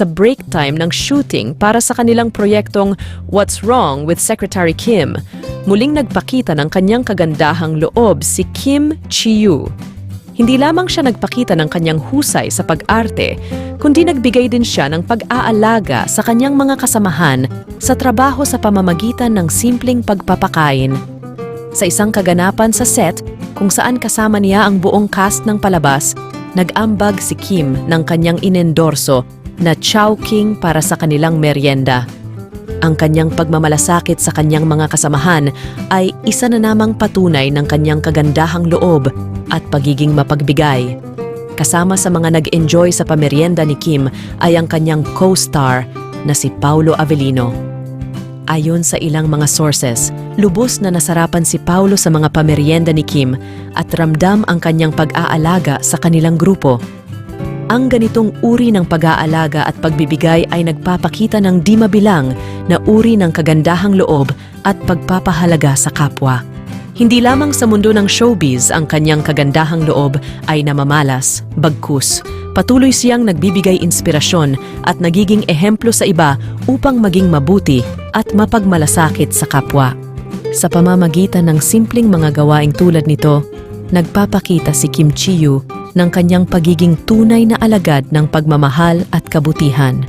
sa break time ng shooting para sa kanilang proyektong What's Wrong with Secretary Kim, muling nagpakita ng kanyang kagandahang loob si Kim Chiu. Hindi lamang siya nagpakita ng kanyang husay sa pag-arte, kundi nagbigay din siya ng pag-aalaga sa kanyang mga kasamahan sa trabaho sa pamamagitan ng simpleng pagpapakain. Sa isang kaganapan sa set, kung saan kasama niya ang buong cast ng palabas, nag-ambag si Kim ng kanyang inendorso na Chowking para sa kanilang merienda. Ang kanyang pagmamalasakit sa kanyang mga kasamahan ay isa na namang patunay ng kanyang kagandahang loob at pagiging mapagbigay. Kasama sa mga nag-enjoy sa pamerienda ni Kim ay ang kanyang co-star na si Paulo Avellino. Ayon sa ilang mga sources, lubos na nasarapan si Paulo sa mga pamerienda ni Kim at ramdam ang kanyang pag-aalaga sa kanilang grupo. Ang ganitong uri ng pag-aalaga at pagbibigay ay nagpapakita ng di mabilang na uri ng kagandahang loob at pagpapahalaga sa kapwa. Hindi lamang sa mundo ng showbiz ang kanyang kagandahang loob ay namamalas, bagkus. Patuloy siyang nagbibigay inspirasyon at nagiging ehemplo sa iba upang maging mabuti at mapagmalasakit sa kapwa. Sa pamamagitan ng simpleng mga gawaing tulad nito, nagpapakita si Kim Chiu ng kanyang pagiging tunay na alagad ng pagmamahal at kabutihan.